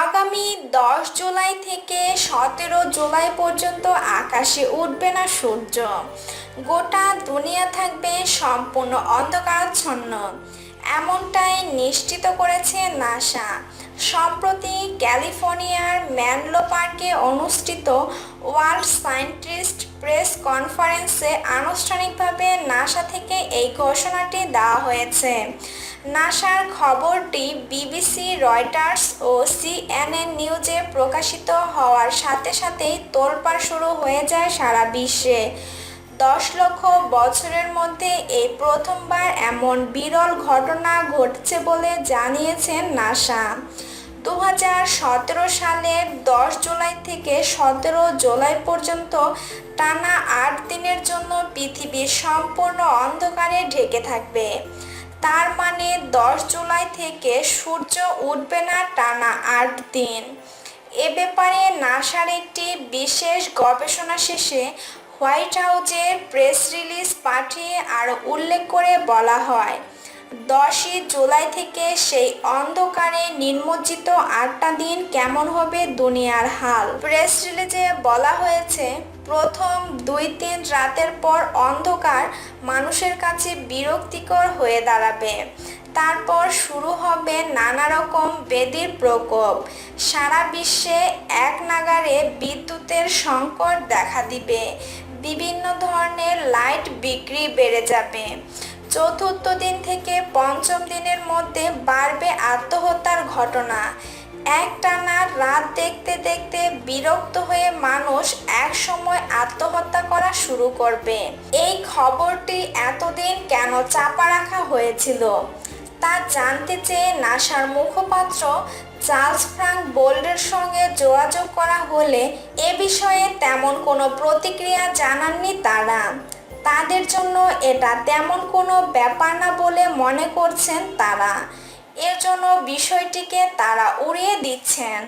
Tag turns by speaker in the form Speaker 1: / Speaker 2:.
Speaker 1: আগামী দশ জুলাই থেকে সতেরো জুলাই পর্যন্ত আকাশে উঠবে না সূর্য। গোটা দুনিয়া থাকবে সম্পূর্ণ অন্ধকারাচ্ছন্ন এমনটাই নিশ্চিত করেছে নাসা। সম্প্রতি ক্যালিফোর্নিয়ার ম্যানলো পার্কে অনুষ্ঠিত ওয়ার্ল্ড সায়েন্টিস্ট প্রেস কনফারেন্সে আনুষ্ঠানিকভাবে নাসা থেকে এই ঘোষণাটি দেওয়া হয়েছে। নাসার খবরটি বিবিসি, রয়টার্স ও সিএনএন নিউজে প্রকাশিত হওয়ার সাথে সাথেই তোলপাড় শুরু হয়ে যায় সারা বিশ্বে। দশ লক্ষ বছরের মধ্যে এই প্রথমবার এমন বিরল ঘটনা ঘটছে বলে জানিয়েছেন নাসা। দু হাজার সতেরো সালের দশ জুলাই থেকে সতেরো জুলাই পর্যন্ত টানা আট দিনের জন্য পৃথিবী সম্পূর্ণ অন্ধকারে ঢেকে থাকবে। তার মানে দশ জুলাই থেকে সূর্য উঠবে না টানা আট দিন। এ ব্যাপারে নাসার একটি বিশেষ গবেষণা শেষে হোয়াইট হাউজের প্রেস রিলিজ পাঠিয়ে আরও উল্লেখ করে বলা হয়। দশই জুলাই থেকে সেই অন্ধকারে নির্মজ্জিত আটটা দিন কেমন হবে দুনিয়ার হাল? প্রেস রিলিজে বলা হয়েছে, প্রথম দুই তিন রাতের পর অন্ধকার মানুষের কাছে বিরক্তিকর হয়ে দাঁড়াবে। তারপর শুরু হবে নানা রকম বেদির প্রকোপ। সারা বিশ্বে এক নাগারে বিদ্যুতের সংকট দেখা দিবে। বিভিন্ন ধরনের লাইট বিক্রি বেড়ে যাবে। চতুর্থ দিন থেকে পঞ্চম দিনের মধ্যে বাড়বে আত্মহত্যার ঘটনা। একটানা রাত দেখতে দেখতে বিরক্ত হয়ে মানুষ এক সময় আত্মহত্যা করা শুরু করবে। এই খবরটি এতদিন কেন চাপা রাখা হয়েছিল? তা জানতে চেয়ে নাসার মুখপাত্র চার্লস ফ্রাঙ্ক বোল্ডের সঙ্গে যোগাযোগ করা হলে এ বিষয়ে তেমন কোনো প্রতিক্রিয়া জানাননি তারা। তাদের জন্য এটা তেমন কোনো ব্যাপার না বলে মনে করছেন তারা। এর জন্য বিষয়টিকে তারা উড়িয়ে দিচ্ছেন।